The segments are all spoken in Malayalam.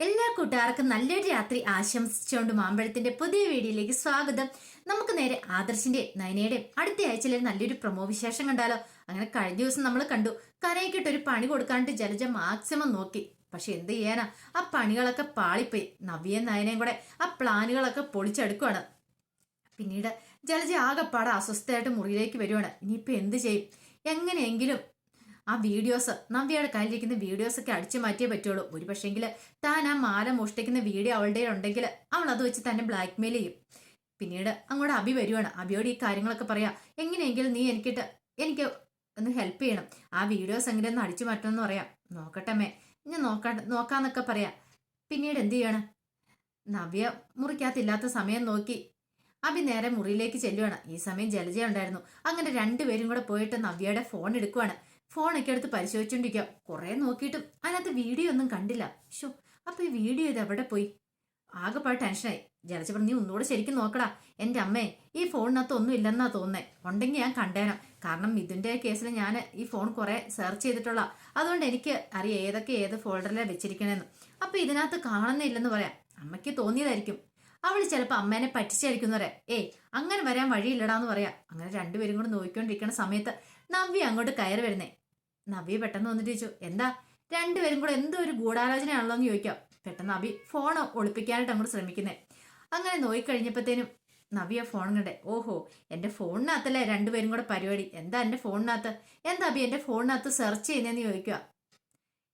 എല്ലാ കൂട്ടുകാർക്കും നല്ലൊരു രാത്രി ആശംസിച്ചുകൊണ്ട് മാമ്പഴത്തിന്റെ പുതിയ വീഡിയോയിലേക്ക് സ്വാഗതം. നമുക്ക് നേരെ ആദർശിന്റെ നയനയുടെ അടുത്ത ആഴ്ചയിലെ നല്ലൊരു പ്രമോ വിശേഷം കണ്ടാലോ? അങ്ങനെ കഴിഞ്ഞ ദിവസം നമ്മൾ കണ്ടു കനയ്ക്കിട്ട് ഒരു പണി കൊടുക്കാണ്ട് ജലജ മാക്സിമം നോക്കി. പക്ഷെ എന്ത് ചെയ്യാനാ? ആ പണികളൊക്കെ പാളിപ്പോയി. നവ്യ നയനയും കൂടെ ആ പ്ലാനുകളൊക്കെ പൊളിച്ചെടുക്കുവാണ്. പിന്നീട് ജലജ ആകെപ്പാടെ അസ്വസ്ഥയായിട്ട് മുറിയിലേക്ക് വരുവാണ്. ഇനിയിപ്പോ എന്ത് ചെയ്യും? എങ്ങനെയെങ്കിലും ആ വീഡിയോസ് നവ്യയുടെ കയ്യിലിരിക്കുന്ന വീഡിയോസ് ഒക്കെ അടിച്ചു മാറ്റിയേ പറ്റുള്ളൂ. ഒരു പക്ഷേങ്കിൽ താൻ ആ മാല മോഷ്ടിക്കുന്ന വീഡിയോ അവളുടെ ഉണ്ടെങ്കിൽ അവൾ അത് വെച്ച് തന്നെ ബ്ലാക്ക്മെയിൽ ചെയ്യും. പിന്നീട് അങ്ങോട്ട് അഭി വരുവാണ്. അഭിയോട് ഈ കാര്യങ്ങളൊക്കെ പറയാം എങ്ങനെയെങ്കിലും നീ എനിക്കിട്ട് എനിക്ക് ഒന്ന് ഹെൽപ്പ് ചെയ്യണം. ആ വീഡിയോസ് എങ്ങനെ ഒന്ന് അടിച്ചു മാറ്റണമെന്ന് പറയാം. നോക്കട്ടമ്മേ ഞാൻ നോക്കാ നോക്കാന്നൊക്കെ പറയാം. പിന്നീട് എന്ത് ചെയ്യണം? നവ്യ മുറിക്കകത്തില്ലാത്ത സമയം നോക്കി അഭി നേരെ മുറിയിലേക്ക് ചെല്ലുവാണ്. ഈ സമയം ജലജ ഉണ്ടായിരുന്നു. അങ്ങനെ രണ്ടുപേരും കൂടെ പോയിട്ട് നവ്യയുടെ ഫോൺ എടുക്കുവാണ്. ഫോണൊക്കെ എടുത്ത് പരിശോധിച്ചോണ്ടിരിക്കുക കുറെ നോക്കിയിട്ടും അതിനകത്ത് വീഡിയോ ഒന്നും കണ്ടില്ല. ഷോ അപ്പൊ ഈ വീഡിയോ ഇത് എവിടെ പോയി? ആകെപ്പാട് ടെൻഷനായി ജലജ പറഞ്ഞു നീ ഒന്നുകൂടെ ശരിക്കും നോക്കടാ. എന്റെ അമ്മേ ഈ ഫോണിനകത്ത് ഒന്നും ഇല്ലെന്നാ തോന്നേ ഉണ്ടെങ്കിൽ ഞാൻ കണ്ടേനോ കാരണം ഇതിന്റെ കേസിൽ ഞാൻ ഈ ഫോൺ കുറെ സെർച്ച് ചെയ്തിട്ടുള്ള. അതുകൊണ്ട് എനിക്ക് അറിയാം ഏതൊക്കെ ഏത് ഫോൾഡറിലാണ് വെച്ചിരിക്കണേന്ന്. അപ്പൊ ഇതിനകത്ത് കാണുന്നില്ലെന്ന് പറയാം. അമ്മയ്ക്ക് തോന്നിയതായിരിക്കും. അവൾ ചിലപ്പോൾ അമ്മേനെ പറ്റിച്ചായിരിക്കും എന്ന് പറയാം. ഏയ് അങ്ങനെ വരാൻ വഴിയില്ലടാന്ന് പറയാം. അങ്ങനെ രണ്ടുപേരും കൂടെ നോക്കിക്കൊണ്ടിരിക്കുന്ന സമയത്ത് നവ്യ അങ്ങോട്ട് കയറി വരുന്നേ. നവ്യ പെട്ടെന്ന് വന്നിട്ട് ചോദിച്ചു എന്താ? രണ്ടുപേരും കൂടെ എന്തോ ഒരു ഗൂഢാലോചനയാണല്ലോ എന്ന് ചോദിക്കാം. പെട്ടെന്ന് നബി ഫോൺ ഒളിപ്പിക്കാനായിട്ട് അങ്ങോട്ട് ശ്രമിക്കുന്നേ. അങ്ങനെ നോയിക്കഴിഞ്ഞപ്പോഴത്തേനും ആ ഫോൺ കണ്ടേ. ഓഹോ എന്റെ ഫോണിനകത്തല്ലേ രണ്ടുപേരും കൂടെ പരിപാടി? എന്താ എന്റെ ഫോണിനകത്ത് എന്താ അബി എന്റെ ഫോണിനകത്ത് സെർച്ച് ചെയ്യുന്നതെന്ന് ചോദിക്കുക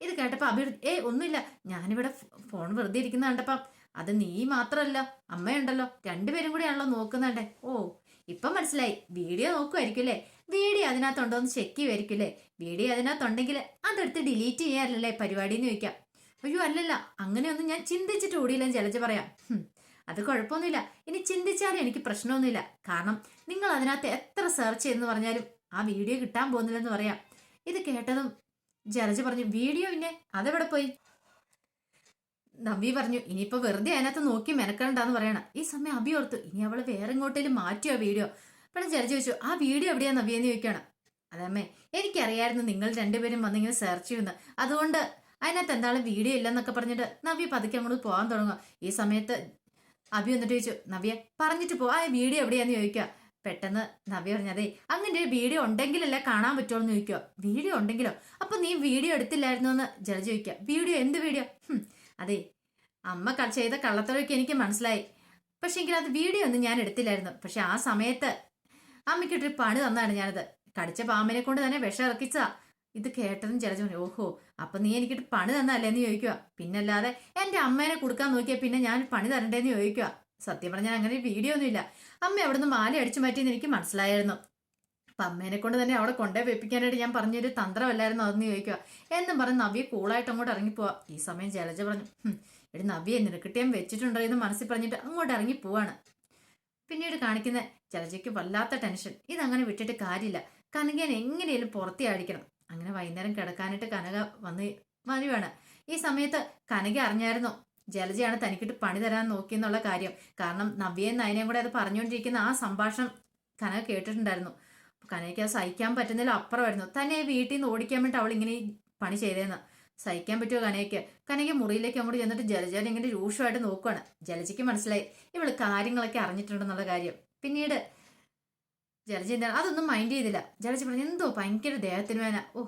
ഇത് കേട്ടപ്പോൾ അബി ഏ ഒന്നുമില്ല. ഞാനിവിടെ ഫോൺ വെറുതെ ഇരിക്കുന്ന കണ്ടപ്പം. അത് നീ മാത്രമല്ല അമ്മയുണ്ടല്ലോ. രണ്ടുപേരും കൂടെയാണല്ലോ നോക്കുന്നുണ്ടേ ഓ ഇപ്പൊ മനസ്സിലായി. വീഡിയോ നോക്കുമായിരിക്കും അല്ലേ വീഡിയോ അതിനകത്തുണ്ടോ എന്ന് ചെക്ക് ചെയ്യുമായിരിക്കും അല്ലേ വീഡിയോ അതിനകത്തുണ്ടെങ്കിൽ അതെടുത്ത് ഡിലീറ്റ് ചെയ്യാറില്ലല്ലേ പരിപാടി എന്ന് ചോദിക്കാം. അയ്യോ അല്ലല്ല. അങ്ങനെയൊന്നും ഞാൻ ചിന്തിച്ചിട്ട് ഓടിയില്ലെന്ന് ജലജ പറയാം. അത് കുഴപ്പമൊന്നുമില്ല. ഇനി ചിന്തിച്ചാലും എനിക്ക് പ്രശ്നമൊന്നുമില്ല. കാരണം നിങ്ങൾ അതിനകത്ത് എത്ര സെർച്ച് ചെയ്തെന്ന് പറഞ്ഞാലും ആ വീഡിയോ കിട്ടാൻ പോകുന്നില്ലെന്ന് പറയാം. ഇത് കേട്ടതും ജലജ പറഞ്ഞു വീഡിയോ പിന്നെ അതെവിടെ പോയി? നവ്യ പറഞ്ഞു ഇനിയിപ്പോ വെറുതെ അതിനകത്ത് നോക്കി മെനക്കണ്ടെന്ന് പറയണം. ഈ സമയം അഭി ഓർത്തു ഇനി അവൾ വേറെ എങ്ങോട്ടേലും മാറ്റിയോ വീഡിയോ അപ്പോൾ ചരിച്ചു ചോദിച്ചു ആ വീഡിയോ എവിടെയാ നവ്യെന്ന് ചോദിക്കണം അതമ്മേ എനിക്കറിയായിരുന്നു നിങ്ങൾ രണ്ടുപേരും വന്നിങ്ങനെ സെർച്ച് ചെയ്യുന്നു അതുകൊണ്ട് അതിനകത്ത് എന്താണ് വീഡിയോ ഇല്ലെന്നൊക്കെ പറഞ്ഞിട്ട് നവ്യ പതുക്കെ അങ്ങോട്ട് പോകാൻ തുടങ്ങും ഈ സമയത്ത് അഭി എന്നിട്ട് ചോദിച്ചു നവ്യ പറഞ്ഞിട്ട് പോ ആ വീഡിയോ എവിടെയാന്ന് ചോദിക്കുക. പെട്ടെന്ന് നവ്യ പറഞ്ഞതേ അങ്ങനെ ഒരു വീഡിയോ ഉണ്ടെങ്കിലല്ലേ കാണാൻ പറ്റുള്ളൂ എന്ന് ചോദിക്കുക. വീഡിയോ ഉണ്ടെങ്കിലോ? അപ്പൊ നീ വീഡിയോ എടുത്തില്ലായിരുന്നു? എന്ന് ജലജ ചോദിക്കുക. വീഡിയോ? എന്ത് വീഡിയോ? അതെ അമ്മ ചെയ്ത കള്ളത്തരമൊക്കെ എനിക്ക് മനസ്സിലായി. പക്ഷെങ്കിൽ അത് വീഡിയോ ഒന്നും ഞാൻ എടുത്തില്ലായിരുന്നു. പക്ഷെ ആ സമയത്ത് അമ്മയ്ക്കിട്ടൊരു പണി തന്നാണ് ഞാനത്. കടിച്ച പാമ്പിനെ കൊണ്ട് തന്നെ വിഷം ഇറക്കിച്ചാ ഇത് കേട്ടതും ജലജ ഓഹോ അപ്പൊ നീ എനിക്കിട്ട് പണി തന്നല്ലേ എന്ന് ചോദിക്കുക പിന്നല്ലാതെ എന്റെ അമ്മേനെ കൊടുക്കാൻ നോക്കിയാൽ പിന്നെ ഞാൻ പണി തരണ്ടേന്ന് ചോദിക്കുക സത്യം പറഞ്ഞാൽ അങ്ങനെ വീഡിയോ ഒന്നുമില്ല. അമ്മ അവിടുന്ന് മാല അടിച്ചു മാറ്റിയെന്ന് എനിക്ക് മനസ്സിലായിരുന്നു. അപ്പൊ അമ്മേനെ കൊണ്ട് തന്നെ അവിടെ കൊണ്ടേ വെപ്പിക്കാനായിട്ട് ഞാൻ പറഞ്ഞൊരു തന്ത്രമല്ലായിരുന്നു അതെന്ന് ചോദിക്കുക. എന്നും പറഞ്ഞ് നവ്യ കൂളായിട്ട് അങ്ങോട്ട് ഇറങ്ങിപ്പോവാ. ഈ സമയം ജലജ പറഞ്ഞു എടി നവ്യ നിനക്കിട്ട് വെച്ചിട്ടുണ്ടോ എന്ന് മനസ്സിൽ പറഞ്ഞിട്ട് അങ്ങോട്ട് ഇറങ്ങി പോവാണ്. പിന്നീട് കാണിക്കുന്ന ജലജയ്ക്ക് വല്ലാത്ത ടെൻഷൻ. ഇതങ്ങനെ വിട്ടിട്ട് കാര്യമില്ല. കനകൻ എങ്ങനെയും പുറത്തേ അടിക്കണം അങ്ങനെ വൈകുന്നേരം കിടക്കാനായിട്ട് കനക വന്ന് വരുവാണ്. ഈ സമയത്ത് കനക അറിഞ്ഞായിരുന്നു ജലജയാണ് തനിക്കിട്ട് പണി തരാൻ നോക്കിയെന്നുള്ള കാര്യം. കാരണം നവ്യയും നയനയും കൂടെ അത് പറഞ്ഞുകൊണ്ടിരിക്കുന്ന ആ സംഭാഷണം കനക കേട്ടിട്ടുണ്ടായിരുന്നു. കനയ്ക്ക് സഹിക്കാൻ സഹിക്കാൻ പറ്റുന്നതിലും അപ്പുറമായിരുന്നു. തന്നെ വീട്ടിൽ നിന്ന് ഓടിക്കാൻ വേണ്ടി അവൾ ഇങ്ങനെ പണി ചെയ്തേന്ന്. സഹിക്കാൻ പറ്റുമോ കനയ്ക്ക്? കനയ്ക്ക് മുറിയിലേക്ക് അങ്ങോട്ട് ചെന്നിട്ട് ജലജനെ ഇങ്ങനെ രൂക്ഷമായിട്ട് നോക്കുവാണ്. ജലജയ്ക്ക് മനസ്സിലായി ഇവൾ കാര്യങ്ങളൊക്കെ അറിഞ്ഞിട്ടുണ്ടെന്നുള്ള കാര്യം. പിന്നീട് ജലജ എന്താ അതൊന്നും മൈൻഡ് ചെയ്തില്ല. ജലജ പറഞ്ഞു എന്തോ ഭയങ്കര ദേഹത്തിന് വേന ഓ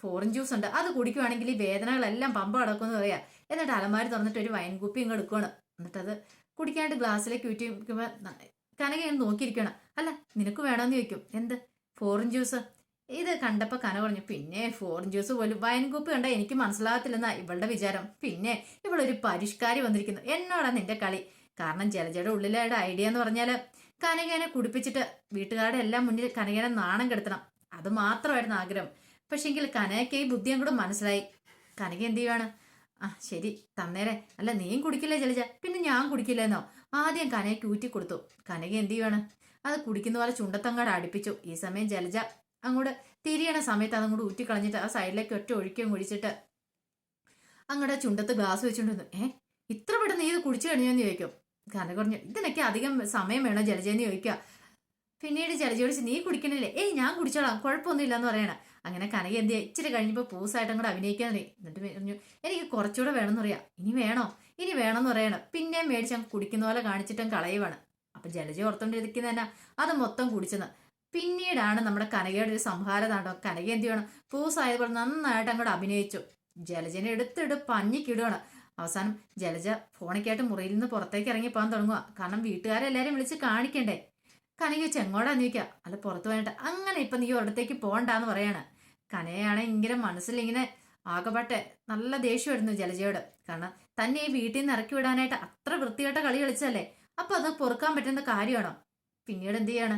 ഫോറിൻ ജ്യൂസ് ഉണ്ട്. അത് കുടിക്കുവാണെങ്കിൽ ഈ വേദനകളെല്ലാം പമ്പ കിടക്കുമെന്ന് പറയാ. എന്നിട്ട് അലമാരി തുറന്നിട്ട് ഒരു വൈൻ കുപ്പി ഇങ്ങ് എടുക്കുകയാണ് എന്നിട്ട് അത് കുടിക്കാനായിട്ട് ഗ്ലാസ്സിലേക്ക് ഊറ്റി വെക്കുമ്പോൾ കനക ഞാൻ നോക്കിയിരിക്കണം അല്ല നിനക്ക് വേണമെന്ന് ചോദിക്കും. എന്ത്? ഫോറിൻ ജ്യൂസ് ഇത് കണ്ടപ്പോ കന പറഞ്ഞു പിന്നെ ഫോറിൻ ജ്യൂസ് പോലും വൈൻ കുപ്പി കണ്ട എനിക്ക് മനസ്സിലാകത്തില്ലെന്നാ ഇവളുടെ വിചാരം. പിന്നെ ഇവളൊരു പരിഷ്കാരി വന്നിരിക്കുന്നു. എന്നോടാ നിന്റെ കളി. കാരണം ജലജയുടെ ഉള്ളിലായുടെ ഐഡിയ എന്ന് പറഞ്ഞാൽ കനകേനെ കുടിപ്പിച്ചിട്ട് വീട്ടുകാരുടെ എല്ലാം മുന്നിൽ കനകേനെ നാണം കെടുത്തണം. അത് മാത്രമായിരുന്നു ആഗ്രഹം. പക്ഷെങ്കിൽ കനകയ്ക്ക് ഈ ബുദ്ധി അങ്ങോട്ട് മനസ്സിലായി. കനക എന്ത് ചെയ്യുവാണ്? ആ ശരി. തന്നേരെ. അല്ല നീയും കുടിക്കില്ലേ ജലജ? പിന്നെ ഞാൻ കുടിക്കില്ലെന്നോ? ആദ്യം കനയ്ക്ക് ഊറ്റി കൊടുത്തു. കനക എന്ത് ചെയ്യുവാണ്? അത് കുടിക്കുന്ന പോലെ ചുണ്ടത്തങ്ങാട് അടുപ്പിച്ചു. ഈ സമയം ജലജ അങ്ങോട്ട് തിരിയണ സമയത്ത് അതങ്ങോട്ട് ഊറ്റിക്കളഞ്ഞിട്ട് ആ സൈഡിലേക്ക് ഒറ്റ ഒഴിക്കുകയും കുടിച്ചിട്ട് അങ്ങോട്ട് ചുണ്ടത്ത് ഗ്ലാസ് വെച്ചുകൊണ്ടിരുന്നു ഏ ഇത്ര പെട്ടെന്ന് ഇത് കുടിച്ചു കഴിഞ്ഞു? എന്ന് ചോദിക്കും. കനക പറഞ്ഞു ഇതിനൊക്കെ അധികം സമയം വേണോ? ജലജയെന്ന് ചോദിക്കുക. പിന്നീട് ജലജോടിച്ച് നീ കുടിക്കണില്ലേ? ഏയ് ഞാൻ കുടിച്ചോളാം കുഴപ്പമൊന്നുമില്ല എന്ന് പറയണ. അങ്ങനെ കനക എന്ത്? ഇച്ചിരി കഴിഞ്ഞപ്പോൾ പൂസായിട്ടും കൂടെ അഭിനയിക്കാൻ തുടങ്ങി എന്നിട്ട് പറഞ്ഞു എനിക്ക് കുറച്ചുകൂടെ വേണമെന്ന് പറയാം. ഇനി വേണോ? ഇനി വേണമെന്ന് പറയണം. പിന്നെയും മേടിച്ച് അങ്ങ് കുടിക്കുന്ന പോലെ കാണിച്ചിട്ടും കളയുവാണ്. അപ്പം ജലജ ഓർത്തോണ്ടിരിക്കുന്ന തന്നെ അത് മൊത്തം കുടിച്ചെന്ന്. പിന്നീടാണ് നമ്മുടെ കനകയുടെ ഒരു സംഹാരം നാടോ കനക എന്ത് ചെയ്യണം? പൂസായതുപോലെ നന്നായിട്ട് അങ്ങോട്ട് അഭിനയിച്ചു. ജലജനെ എടുത്തിട്ട് പഞ്ഞിക്കിടുകയാണ് അവസാനം ജലജ ഫോണിക്കായിട്ട് മുറിയിൽ നിന്ന് പുറത്തേക്ക് ഇറങ്ങി പോകാൻ തുടങ്ങുക കാരണം വീട്ടുകാരെല്ലാവരും വിളിച്ച് കാണിക്കണ്ടേ? കനക ചെങ്ങോടാ നീക്ക? അല്ല പുറത്ത് പോയിട്ട്. അങ്ങനെ ഇപ്പൊ നീ ഒരിടത്തേക്ക് പോകണ്ടാന്ന് പറയാണ്. കനയാണ് ഇങ്ങനെ മനസ്സിലിങ്ങനെ ആകെപ്പാട്ടെ. നല്ല ദേഷ്യമായിരുന്നു ജലജയോട്. കാരണം തന്നെ ഈ വീട്ടിൽ നിന്ന് ഇറക്കി വിടാനായിട്ട് അത്ര വൃത്തികെട്ട കളി കളിച്ചല്ലേ അപ്പൊ അത് പൊറുക്കാൻ പറ്റുന്ന കാര്യമാണോ? പിന്നീട് എന്ത് ചെയ്യാണ്?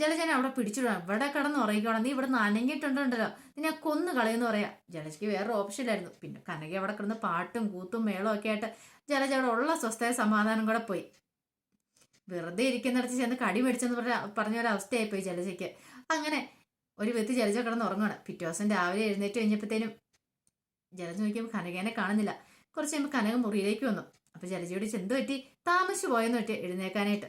ജലജനെ അവിടെ പിടിച്ചിടണം ഇവിടെ കിടന്ന് ഉറങ്ങിക്കോണം നീ ഇവിടെ നനഞ്ഞിട്ടുണ്ടല്ലോ നിന്നെ കൊന്നു കളയെന്ന് പറയാ. ജലജയ്ക്ക് വേറൊരു ഓപ്ഷൻ ഇല്ലായിരുന്നു. പിന്നെ കനക അവിടെ കിടന്ന് പാട്ടും കൂത്തും മേളവും ഒക്കെ ആയിട്ട് ജലജ അവിടെ ഉള്ള സ്വസ്ഥയ സമാധാനം കൂടെ പോയി. വെറുതെ ഇരിക്കുന്നിടത്ത് ചെന്ന് കടി മേടിച്ചെന്ന് പറഞ്ഞ പറഞ്ഞ ഒരു അവസ്ഥയായിപ്പോയി ജലജയ്ക്ക്. അങ്ങനെ ഒരു വ്യക്തി ജലജ കിടന്ന് ഉറങ്ങുകയാണ് പിറ്റേ ദിവസം രാവിലെ എഴുന്നേറ്റ് കഴിഞ്ഞപ്പോഴത്തേനും ജലജ നോക്കിയപ്പോൾ കനകേനെ കാണുന്നില്ല. കുറച്ച് കഴിയുമ്പോൾ കനക മുറിയിലേക്ക് വന്നു. അപ്പോൾ ജലജയോട് ചെന്ത് പറ്റി? താമസിച്ചു പോയെന്ന് പറ്റി എഴുന്നേക്കാനായിട്ട്?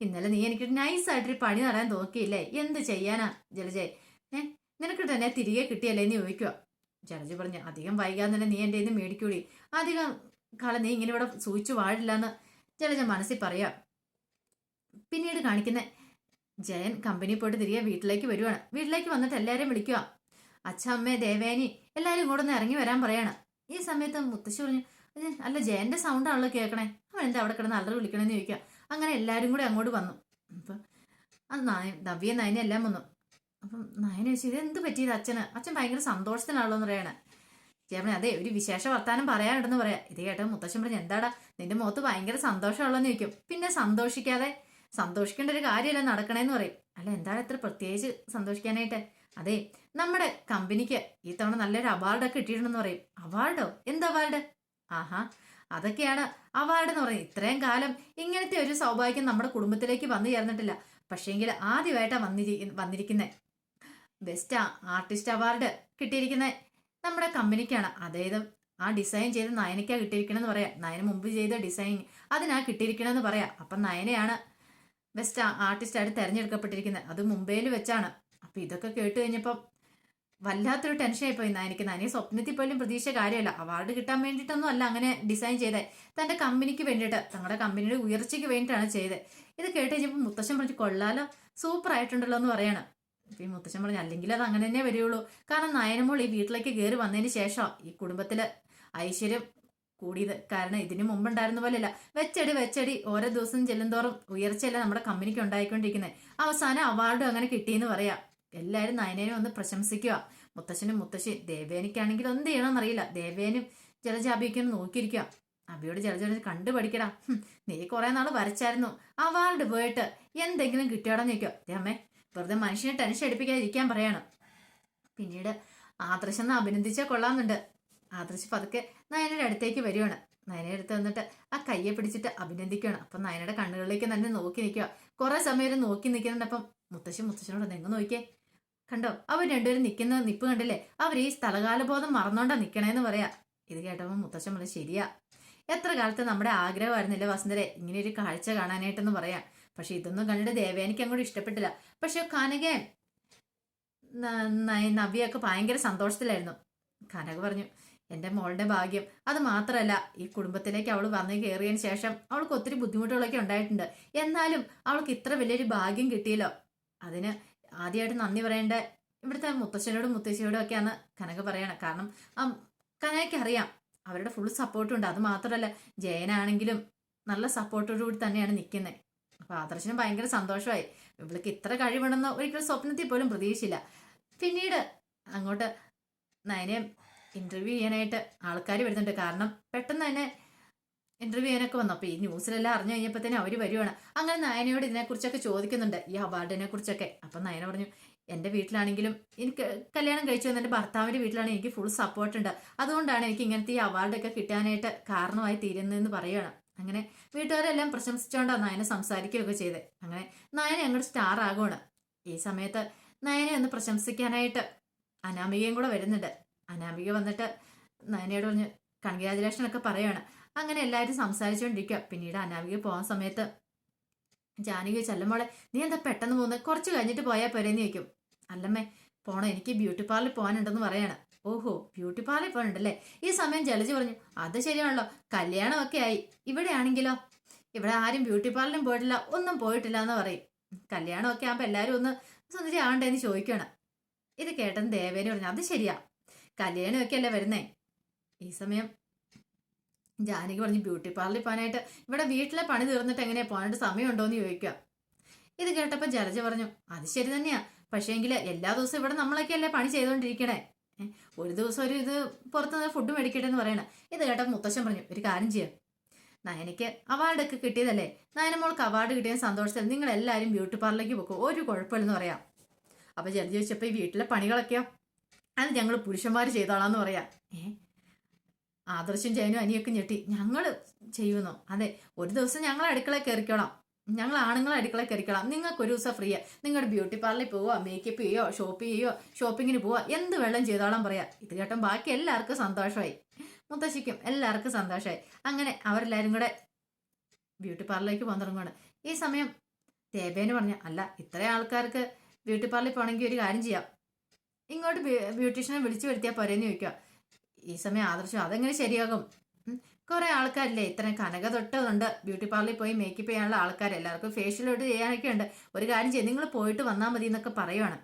ഇന്നലെ നീ എനിക്ക് നൈസായിട്ടൊരു പണി നടാൻ നോക്കിയില്ലേ? എന്ത് ചെയ്യാനാ ജലജയ് ഏ? നിനക്ക് തന്നെ തിരികെ കിട്ടിയല്ലേ? എന്ന് ചോദിക്കുക ജലജ പറഞ്ഞു അധികം വൈകാതെ തന്നെ നീ എന്റെ ഇന്ന് മേടിക്കൂടി. അധികം കാലം നീ ഇങ്ങനെ ഇവിടെ സൂചിച്ചു വാഴില്ല ജലജ മനസ്സിൽ പറയാം. പിന്നീട് കാണിക്കുന്നത് ജയൻ കമ്പനി പോയിട്ട് തിരികെ വീട്ടിലേക്ക് വരുവാണ്. വീട്ടിലേക്ക് വന്നിട്ട് എല്ലാവരെയും വിളിക്കുക അച്ഛ അമ്മേ ദേവേനി എല്ലാവരും കൂടെ ഒന്ന് ഇറങ്ങി വരാൻ പറയാണ്. ഈ സമയത്ത് മുത്തശ്ശി പറഞ്ഞു അല്ല ജയന്റെ സൗണ്ട് ആണല്ലോ കേൾക്കണേ. അവൻ എന്താ അവിടെ കിടന്ന് അലറി വിളിക്കണമെന്ന് ചോദിക്കുക അങ്ങനെ എല്ലാവരും കൂടെ അങ്ങോട്ട് വന്നു. അപ്പം അത് നായ നവ്യ നയന എല്ലാം വന്നു. അപ്പം നയന ചോദിച്ചു ഇത് എന്ത് പറ്റിയത് അച്ഛന്? അച്ഛൻ ഭയങ്കര സന്തോഷത്തിനാണല്ലോ എന്ന് പറയണേ. ചേട്ടൻ അതെ ഒരു വിശേഷ വർത്താനം പറയാനുണ്ടെന്ന് പറയാം. ഇത് കേട്ടോ മുത്തശ്ശൻ പറഞ്ഞു എന്താടാ നിന്റെ മുഖത്ത് ഭയങ്കര സന്തോഷമുള്ളതെന്ന് ചോദിക്കും. പിന്നെ സന്തോഷിക്കാതെ സന്തോഷിക്കേണ്ട ഒരു കാര്യമല്ല നടക്കണേന്ന് പറയും. അല്ല എന്താണ് ഇത്ര പ്രത്യേകിച്ച് സന്തോഷിക്കാനായിട്ട്? അതെ നമ്മുടെ കമ്പനിക്ക് ഈ തവണ നല്ലൊരു അവാർഡൊക്കെ കിട്ടിയിട്ടുണ്ടെന്ന് പറയും. അവാർഡോ? എന്ത് അവാർഡ്? ആഹാ അതൊക്കെയാണ് അവാർഡ് എന്ന് പറയും. ഇത്രയും കാലം ഇങ്ങനത്തെ ഒരു സൗഭാഗ്യം നമ്മുടെ കുടുംബത്തിലേക്ക് വന്നു ചേർന്നിട്ടില്ല. പക്ഷേങ്കിൽ ആദ്യമായിട്ടാണ് വന്നിരി വന്നിരിക്കുന്നത് ബെസ്റ്റ് ആർട്ടിസ്റ്റ് അവാർഡ് കിട്ടിയിരിക്കുന്നത് നമ്മുടെ കമ്പനിക്കാണ്. അതായത് ആ ഡിസൈൻ ചെയ്ത് നയനയ്ക്കാണ് കിട്ടിയിരിക്കണമെന്ന് പറയാം. നയന മുമ്പ് ചെയ്ത ഡിസൈൻ അതിനാ കിട്ടിയിരിക്കണമെന്ന് പറയാം. അപ്പം നയനയാണ് ബെസ്റ്റ് ആർട്ടിസ്റ്റായിട്ട് തിരഞ്ഞെടുക്കപ്പെട്ടിരിക്കുന്നത് അത് മുംബൈയിൽ വെച്ചാണ്. അപ്പം ഇതൊക്കെ കേട്ട് കഴിഞ്ഞപ്പം വല്ലാത്തൊരു ടെൻഷൻ ടെൻഷനായിപ്പോയി എനിക്ക് നയനെ സ്വപ്നത്തിൽ പോലും പ്രതീക്ഷ കാര്യമല്ല. അവാർഡ് കിട്ടാൻ വേണ്ടിയിട്ടൊന്നും അല്ല അങ്ങനെ ഡിസൈൻ ചെയ്തത് തന്റെ കമ്പനിക്ക് വേണ്ടിയിട്ട് തങ്ങളുടെ കമ്പനിയുടെ ഉയർച്ചയ്ക്ക് വേണ്ടിയിട്ടാണ് ചെയ്തത് ഇത് കേട്ട് കഴിഞ്ഞപ്പോൾ മുത്തശ്ശൻ പറഞ്ഞു കൊള്ളാലോ സൂപ്പർ ആയിട്ടുണ്ടല്ലോ എന്ന് പറയാണ്. അപ്പം ഈ മുത്തശ്ശൻ പറഞ്ഞു അല്ലെങ്കിൽ അത് അങ്ങനെ തന്നെ വരികയുള്ളൂ കാരണം നയനമോൾ ഈ വീട്ടിലേക്ക് കയറി വന്നതിന് ശേഷം ഈ കുടുംബത്തിൽ ഐശ്വര്യം കൂടിയത്. കാരണം ഇതിനു മുമ്പുണ്ടായിരുന്ന പോലെയല്ല. വെച്ചടി വെച്ചടി. ഓരോ ദിവസം ചെല്ലുന്തോറും ഉയർച്ചയല്ല നമ്മുടെ കമ്പനിക്ക് ഉണ്ടായിക്കൊണ്ടിരിക്കുന്നത് അവസാനം അവാർഡും അങ്ങനെ കിട്ടിയെന്ന് പറയാം. എല്ലാവരും നയനേനെ ഒന്ന് പ്രശംസിക്കുക. മുത്തശ്ശനും മുത്തശ്ശി ദേവേനിക്കാണെങ്കിൽ എന്ത് ചെയ്യണമെന്ന് അറിയില്ല ദേവേനും ജലജ അഭിയൊക്കെ നോക്കിയിരിക്കുക. അബിയോട് ജലജ കണ്ടു പഠിക്കടാ നീ കുറെ നാൾ വരച്ചായിരുന്നു. അവാർഡ് പോയിട്ട് എന്തെങ്കിലും കിട്ടിയോടെന്ന് ചോദിക്കോ അമ്മേ വെറുതെ മനുഷ്യനെ ടെൻഷൻ അടിപ്പിക്കാതിരിക്കാൻ പറയാണ്. പിന്നീട് ആദർശെന്ന് അഭിനന്ദിച്ചാൽ കൊള്ളാമെന്നുണ്ട്. ആദർശ് പതുക്കെ നയനയുടെ അടുത്തേക്ക് വരുവാണ് നയനയുടെ അടുത്ത് വന്നിട്ട് ആ കയ്യെ പിടിച്ചിട്ട് അഭിനന്ദിക്കുകയാണ്. അപ്പം നയനയുടെ കണ്ണുകളിലേക്ക് തന്നെ നോക്കി നിൽക്കുക. കുറേ സമയം നോക്കി നിൽക്കുന്നുണ്ട്. അപ്പം മുത്തശ്ശി മുത്തശ്ശനോട് നിങ്ങൾ നോക്കിയേ. കണ്ടോ? അവർ രണ്ടുപേരും നിൽക്കുന്ന നിപ്പ് കണ്ടില്ലേ? അവർ ഈ സ്ഥലകാലബോധം മറന്നോണ്ടാ നിൽക്കണേന്ന് പറയാ. ഇത് കേട്ടപ്പോൾ മുത്തശ്ശൻ പറഞ്ഞു ശരിയാ. എത്ര കാലത്ത് നമ്മുടെ ആഗ്രഹമായിരുന്നില്ല വസുന്ധരെ? ഇങ്ങനെ ഒരു കാഴ്ച കാണാനായിട്ടെന്ന് പറയാം. പക്ഷെ ഇതൊന്നും കണ്ടിട്ട് ദേവേനിക്ക് അങ്ങോട്ട് ഇഷ്ടപ്പെട്ടില്ല. പക്ഷെ കനകയും നവ്യൊക്കെ ഭയങ്കര സന്തോഷത്തിലായിരുന്നു. കനക പറഞ്ഞു എന്റെ മോളുടെ ഭാഗ്യം. അത് മാത്രമല്ല ഈ കുടുംബത്തിലേക്ക് അവൾ വന്ന് കയറിയതിന് ശേഷം അവൾക്ക് ഒത്തിരി ബുദ്ധിമുട്ടുകളൊക്കെ ഉണ്ടായിട്ടുണ്ട്. എന്നാലും അവൾക്ക് ഇത്ര വലിയൊരു ഭാഗ്യം കിട്ടിയല്ലോ. അതിന് ആദ്യമായിട്ട് നന്ദി പറയേണ്ട ഇവിടുത്തെ മുത്തശ്ശനോടും മുത്തശ്ശിയോടും ഒക്കെയാണ് കനക പറയണം. കാരണം കനകയ്ക്ക് അറിയാം അവരുടെ ഫുൾ സപ്പോർട്ടും ഉണ്ട്. അത് മാത്രമല്ല ജയനാണെങ്കിലും നല്ല സപ്പോർട്ടോടുകൂടി തന്നെയാണ് നിൽക്കുന്നത് അപ്പൊ ആദർശന് ഭയങ്കര സന്തോഷമായി. ഇവൾക്ക് ഇത്ര കഴിവുണ്ടെന്ന് ഒരിക്കലും സ്വപ്നത്തിൽ പോലും പ്രതീക്ഷയില്ല പിന്നീട് അങ്ങോട്ട് നയനെ ഇന്റർവ്യൂ ചെയ്യാനായിട്ട് ആൾക്കാർ വരുന്നുണ്ട്. കാരണം പെട്ടെന്ന് തന്നെ ഇന്റർവ്യൂ ചെയ്യാനൊക്കെ വന്നു. അപ്പൊ ഈ ന്യൂസിലെല്ലാം അറിഞ്ഞു കഴിഞ്ഞപ്പോൾ തന്നെ അവർ വരുവാണ്. അങ്ങനെ നയനയോട് ഇതിനെക്കുറിച്ചൊക്കെ ചോദിക്കുന്നുണ്ട്. ഈ അവാർഡിനെ കുറിച്ചൊക്കെ. അപ്പൊ നയന പറഞ്ഞു എന്റെ വീട്ടിലാണെങ്കിലും എനിക്ക് കല്യാണം കഴിച്ചു എന്റെ ഭർത്താവിന്റെ വീട്ടിലാണ് എനിക്ക് ഫുൾ സപ്പോർട്ട് ഉണ്ട്. അതുകൊണ്ടാണ് എനിക്ക് ഇങ്ങനത്തെ ഈ അവാർഡൊക്കെ കിട്ടാനായിട്ട് കാരണമായി തീരുന്നതെന്ന് പറയുകയാണ് അങ്ങനെ വീട്ടുകാരെല്ലാം പ്രശംസിച്ചുകൊണ്ടാണ് നയന സംസാരിക്കുകയൊക്കെ ചെയ്തത് അങ്ങനെ നയന അങ്ങോട്ട് സ്റ്റാർ ആകുവാണ്. ഈ സമയത്ത് നയനെ ഒന്ന് പ്രശംസിക്കാനായിട്ട് അനാമികയും കൂടെ വരുന്നുണ്ട്. അനാമിക വന്നിട്ട് നയനയോട് പറഞ്ഞ് കൺഗ്രാജുലേഷൻ ഒക്കെ പറയാണ്. അങ്ങനെ എല്ലാവരും സംസാരിച്ചുകൊണ്ടിരിക്കുക പിന്നീട് അനാമിക പോകാൻ സമയത്ത് ജാനകി ചെല്ലുമ്പോളെ നീ എന്താ പെട്ടെന്ന് പോകുന്നത് കുറച്ച് കഴിഞ്ഞിട്ട് പോയാൽ പോരേന്ന് ചോദിക്കും. അല്ലമ്മേ പോണോ. എനിക്ക് ബ്യൂട്ടി പാർലറിൽ പോകാനുണ്ടെന്ന് പറയാണ്. ഓഹോ ബ്യൂട്ടി പാർലറിൽ പോകാനുണ്ടല്ലേ? ഈ സമയം ജലജി പറഞ്ഞു അത് ശരിയാണല്ലോ. കല്യാണമൊക്കെ ആയി. ഇവിടെ ആണെങ്കിലോ ഇവിടെ ആരും ബ്യൂട്ടി പാർലറിലും പോയിട്ടില്ല. ഒന്നും പോയിട്ടില്ല എന്ന് പറയും. കല്യാണമൊക്കെ ആകുമ്പോൾ എല്ലാവരും ഒന്ന് സുന്ദരി ആവണ്ടേന്ന് ചോദിക്കണം ഇത് കേട്ടെന്ന് ദേവേനെ പറഞ്ഞു അത് ശരിയാ. കല്യാണമൊക്കെ അല്ലേ വരുന്നേ? ഈ സമയം ജാനകി പറഞ്ഞു ബ്യൂട്ടി പാർലറിൽ പോകാനായിട്ട് ഇവിടെ വീട്ടിലെ പണി തീർന്നിട്ട് എങ്ങനെയാ പോകാനായിട്ട് സമയമുണ്ടോ എന്ന് ചോദിക്കുക ഇത് കേട്ടപ്പോൾ ജലജ പറഞ്ഞു അത് ശരി തന്നെയാ. പക്ഷേങ്കിൽ എല്ലാ ദിവസവും ഇവിടെ നമ്മളൊക്കെ അല്ലേ പണി ചെയ്തുകൊണ്ടിരിക്കണേ ഒരു ദിവസം ഒരു ഇത് പുറത്തുനിന്ന് ഫുഡ് മേടിക്കട്ടെ എന്ന് പറയണേ. ഇത് കേട്ടപ്പോൾ മുത്തശ്ശൻ പറഞ്ഞു ഒരു കാര്യം ചെയ്യാം. നയനയ്ക്ക് അവാർഡൊക്കെ കിട്ടിയതല്ലേ? നയനമോൾക്ക് അവാർഡ് കിട്ടിയ സന്തോഷത്തിൽ നിങ്ങൾ എല്ലാവരും ബ്യൂട്ടി പാർലറിലേക്ക് പോകും ഒരു കുഴപ്പമില്ലെന്ന് പറയാം. അപ്പോൾ ജലജ ചോദിച്ചപ്പോൾ ഈ വീട്ടിലെ പണികളൊക്കെയോ? അത് ഞങ്ങൾ പുരുഷന്മാർ ചെയ്തോളാന്ന് പറയാം. ഏ? ആദർശം ജയനും അനിയൊക്കെ ഞെട്ടി. ഞങ്ങൾ ചെയ്യുമെന്നോ അതെ ഒരു ദിവസം ഞങ്ങൾ അടുക്കള കയറിക്കോളാം ഞങ്ങൾ ആണുങ്ങൾ അടുക്കള കയറിക്കോളാം നിങ്ങൾക്ക് ഒരു ദിവസം ഫ്രീ നിങ്ങളുടെ ബ്യൂട്ടി പാർലറിൽ പോവുക മേക്കപ്പ് ചെയ്യോ ഷോപ്പ് ചെയ്യോ ഷോപ്പിങ്ങിന് പോവുക എന്ത് വെള്ളം ചെയ്തോളാം പറയാം. ഇത് കേട്ടോ ബാക്കി എല്ലാവർക്കും സന്തോഷമായി മുത്തശ്ശിക്കും എല്ലാവർക്കും സന്തോഷമായി അങ്ങനെ അവരെല്ലാവരും കൂടെ ബ്യൂട്ടി പാർലറിലേക്ക് പോകാൻ തുടങ്ങുകയാണ് ഈ സമയം തേബേന് പറഞ്ഞ അല്ല ഇത്രയും ആൾക്കാർക്ക് ബ്യൂട്ടി പാർലറിൽ പോകണമെങ്കിൽ ഒരു കാര്യം ചെയ്യാം. ഇങ്ങോട്ട് ബ്യൂ- ബ്യൂട്ടീഷ്യനെ വിളിച്ചു വരുത്തിയാൽ പോരെന്ന് ചോദിക്കുക ഈ സമയം ആദർശം അതെങ്ങനെ ശരിയാകും? കുറേ ആൾക്കാരില്ലേ ഇത്ര കനക തൊട്ടുണ്ട് ബ്യൂട്ടി പാർലറിൽ പോയി മേക്കപ്പ് ചെയ്യാനുള്ള ആൾക്കാർ എല്ലാവർക്കും ഫേഷ്യലോട്ട് ചെയ്യാനൊക്കെ ഉണ്ട് ഒരു കാര്യം ചെയ്ത് നിങ്ങൾ പോയിട്ട് വന്നാൽ മതി എന്നൊക്കെ പറയുവാണ്.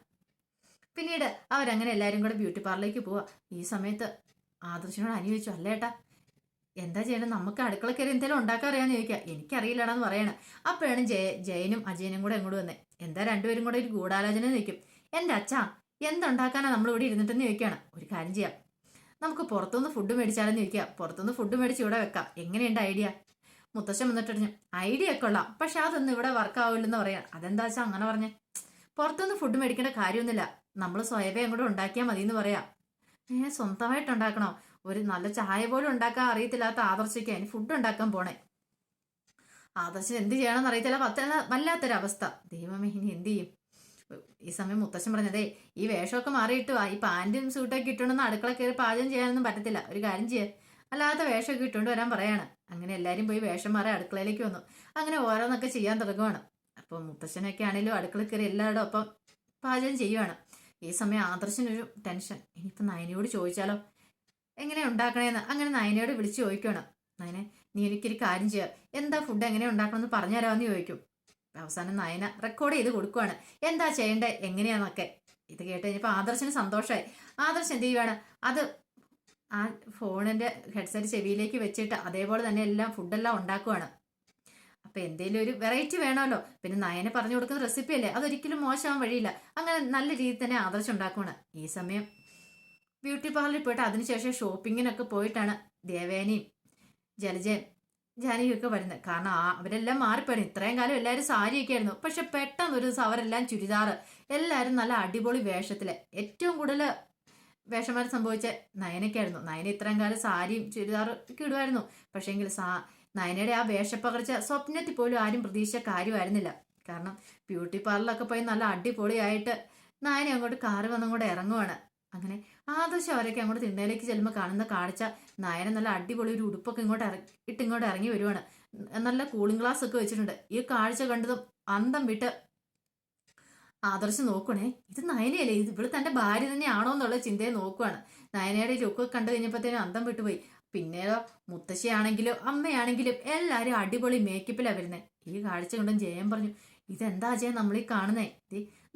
പിന്നീട് അവരങ്ങനെ എല്ലാവരും കൂടെ ബ്യൂട്ടി പാർലറിലേക്ക് പോവാ. ഈ സമയത്ത് ആദർശനോട് അനുയോജിച്ചു അല്ലേട്ടാ എന്താ ചെയ്യണം? നമുക്ക് അടുക്കള കയറി എന്തെങ്കിലും ഉണ്ടാക്കാൻ അറിയാന്ന് ചോദിക്കുക എനിക്കറിയില്ലടാന്ന് പറയണം. അപ്പോഴാണ് ജയ ജയനും അജയനും കൂടെ അങ്ങോട്ട് വന്നേ. എന്താ രണ്ടുപേരും കൂടെ ഒരു ഗൂഢാലോചന നിൽക്കും എന്റെ അച്ഛാ എന്തുണ്ടാക്കാനാ നമ്മൾ ഇവിടെ ഇരുന്നിട്ടെന്ന് ചോദിക്കുകയാണ്. ഒരു കാര്യം ചെയ്യാം. നമുക്ക് പുറത്തുനിന്ന് ഫുഡ് മേടിച്ചാലെന്ന് ചോദിക്കുക പുറത്തുനിന്ന് ഫുഡ് മേടിച്ച് ഇവിടെ വെക്കാം. എങ്ങനെയുണ്ട് ഐഡിയ? മുത്തശ്ശൻ വന്നിട്ടറിഞ്ഞു ഐഡിയ ഒക്കെ കൊള്ളാം. പക്ഷെ അതൊന്നും ഇവിടെ വർക്ക് ആവില്ലെന്ന് പറയാം. അതെന്താ വെച്ചാൽ അങ്ങനെ പറഞ്ഞേ. പുറത്തുനിന്ന് ഫുഡ് മേടിക്കേണ്ട കാര്യമൊന്നുമില്ല. നമ്മൾ സ്വയമേ അങ്ങോട്ട് ഉണ്ടാക്കിയാൽ മതി എന്ന് പറയാം. ഏ സ്വന്തമായിട്ട് ഉണ്ടാക്കണോ? ഒരു നല്ല ചായ പോലും ഉണ്ടാക്കാൻ അറിയത്തില്ലാത്ത ആദർശിക്ക് അതിന് ഫുഡ് ഉണ്ടാക്കാൻ പോണേ. ആദർശൻ എന്ത് ചെയ്യണമെന്ന് അറിയത്തില്ല. പത്ത വല്ലാത്തൊരവസ്ഥ. ദൈവമേ ഇനി എന്ത് ചെയ്യും? ഈ സമയം മുത്തശ്ശൻ പറഞ്ഞതേ ഈ വേഷമൊക്കെ മാറിയിട്ട് ഈ പാന്റും സൂട്ടൊക്കെ ഇട്ടുകൊണ്ടൊന്നും അടുക്കള കയറി പാചകം ചെയ്യാനൊന്നും പറ്റത്തില്ല. ഒരു കാര്യം ചെയ്യേ. അല്ലാത്ത വേഷമൊക്കെ ഇട്ടുകൊണ്ട് വരാൻ പറയാണ്. അങ്ങനെ എല്ലാവരും പോയി വേഷം മാറി അടുക്കളയിലേക്ക് വന്നു. അങ്ങനെ ഓരോന്നൊക്കെ ചെയ്യാൻ തുടങ്ങുവാണ്. അപ്പോൾ മുത്തശ്ശനൊക്കെ ആണെങ്കിലും അടുക്കള കയറി എല്ലാവരുടെ ഒപ്പം പാചകം ചെയ്യുവാണ്. ഈ സമയം ആദർശനൊരു ടെൻഷൻ. ഇനിയിപ്പോൾ നയനയോട് ചോദിച്ചാലോ? എങ്ങനെ ഉണ്ടാക്കണേന്ന്? അങ്ങനെ നയനയോട് വിളിച്ച് ചോദിക്കണം നയനെ നീ എനിക്കൊരു കാര്യം ചെയ്യാം. എന്താ ഫുഡ് എങ്ങനെ ഉണ്ടാക്കണമെന്ന് പറഞ്ഞുതരാമെന്ന് ചോദിക്കും. അവസാനം നയന റെക്കോർഡ് ചെയ്ത് കൊടുക്കുവാണ്. എന്താ ചെയ്യേണ്ടത് എങ്ങനെയാന്നൊക്കെ. ഇത് കേട്ട് കഴിഞ്ഞപ്പോൾ ആദർശന് സന്തോഷമായി ആദർശ് എന്ത് ചെയ്യുവാണ്? അത് ആ ഫോണിന്റെ ഹെഡ്സെറ്റ് ചെവിയിലേക്ക് വെച്ചിട്ട് അതേപോലെ തന്നെ എല്ലാം ഫുഡെല്ലാം ഉണ്ടാക്കുവാണ്. അപ്പൊ എന്തെങ്കിലും ഒരു വെറൈറ്റി വേണമല്ലോ. പിന്നെ നയനെ പറഞ്ഞു കൊടുക്കുന്ന റെസിപ്പി അല്ലേ? അതൊരിക്കലും മോശമാവാൻ വഴിയില്ല. അങ്ങനെ നല്ല രീതിയിൽ തന്നെ ആദർശം ഉണ്ടാക്കുവാണ്. ഈ സമയം ബ്യൂട്ടി പാർലറിൽ പോയിട്ട് അതിനുശേഷം ഷോപ്പിങ്ങിനൊക്കെ പോയിട്ടാണ് ദേവേനയും ജലജയും ജാനകിയൊക്കെ വരുന്നത്. കാരണം ആ അവരെല്ലാം മാറിപ്പോയി ഇത്രയും കാലം എല്ലാവരും സാരിയൊക്കെ ആയിരുന്നു പക്ഷെ പെട്ടെന്ന് ഒരു ദിവസം അവരെല്ലാം ചുരിദാറ് എല്ലാവരും നല്ല അടിപൊളി വേഷത്തിൽ ഏറ്റവും കൂടുതൽ വേഷമാർ സംഭവിച്ച നയനയ്ക്കായിരുന്നു. നയന ഇത്രയും കാലം സാരിയും ചുരിദാറും ഒക്കെ ഇടുമായിരുന്നു. പക്ഷേങ്കിൽ സാ നയനയുടെ ആ വേഷപ്പകർച്ച സ്വപ്നത്തിൽ പോലും ആരും പ്രതീക്ഷിച്ച കാര്യമായിരുന്നില്ല. കാരണം ബ്യൂട്ടി പാർലറിലൊക്കെ പോയി നല്ല അടിപൊളിയായിട്ട് നയന അങ്ങോട്ട് കാറ് വന്നങ്ങോട്ട് ഇറങ്ങുവാണ്. അങ്ങനെ ആദർശം അവരൊക്കെ അങ്ങോട്ട് തിണ്ടയിലേക്ക് ചെല്ലുമ്പോൾ കാണുന്ന കാഴ്ച നയന നല്ല അടിപൊളി ഒരു ഉടുപ്പൊക്കെ ഇങ്ങോട്ട് ഇറങ്ങി ഇട്ട് ഇങ്ങോട്ട് ഇറങ്ങി വരുവാണ്. നല്ല കൂളിംഗ് ഗ്ലാസ് ഒക്കെ വെച്ചിട്ടുണ്ട്. ഈ കാഴ്ച കണ്ടതും അന്തം വിട്ട് ആദർശം നോക്കണേ ഇത് നയനയല്ലേ? ഇത് ഇവിടെ തന്റെ ഭാര്യ തന്നെയാണോ എന്നുള്ള ചിന്തയെ നോക്കുവാണ്. നയനയുടെ ലുക്ക് കണ്ടു കഴിഞ്ഞപ്പോഴത്തേനും അന്തം വിട്ടുപോയി പിന്നേതോ മുത്തശ്ശിയാണെങ്കിലും അമ്മയാണെങ്കിലും എല്ലാവരും അടിപൊളി മേക്കപ്പിലാണ് വരുന്നത് ഈ കാഴ്ച കണ്ടും ജയം പറഞ്ഞു ഇതെന്താ ജയം നമ്മൾ ഈ കാണുന്നേ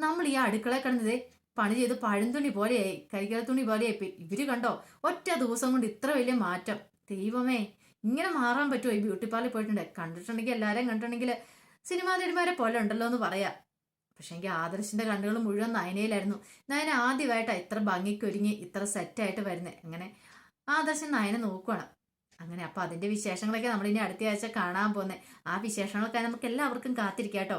നമ്മൾ ഈ അടുക്കളയിൽ കിടന്നതേ പണി ചെയ്ത് പഴന്തുണി പോലെയായി കരിക്കല തുണി പോലെയായി. ഇവർ കണ്ടോ ഒറ്റ ദിവസം കൊണ്ട് ഇത്ര വലിയ മാറ്റം. ദൈവമേ ഇങ്ങനെ മാറാൻ പറ്റുമോ? ഈ ബ്യൂട്ടി പാർലറിൽ പോയിട്ടുണ്ട്. കണ്ടിട്ടുണ്ടെങ്കിൽ എല്ലാവരെയും കണ്ടിട്ടുണ്ടെങ്കിൽ സിനിമാ നടിമാരെ പോലെ ഉണ്ടല്ലോ എന്ന് പറയാം. പക്ഷെ എനിക്ക് ആദർശിന്റെ കണ്ണുകൾ മുഴുവൻ നയനയിലായിരുന്നു. നയന ആദ്യമായിട്ടാണ് ഇത്ര ഭംഗിക്ക് ഒരുങ്ങി ഇത്ര സെറ്റായിട്ട് വരുന്നത് അങ്ങനെ ആദർശൻ നയനെ നോക്കുവാണ്. അങ്ങനെ അപ്പൊ അതിന്റെ വിശേഷങ്ങളൊക്കെ നമ്മൾ ഇനി അടുത്ത ആഴ്ച കാണാൻ പോകുന്നത് ആ വിശേഷങ്ങളൊക്കെ നമുക്ക് എല്ലാവർക്കും കാത്തിരിക്കാം കേട്ടോ.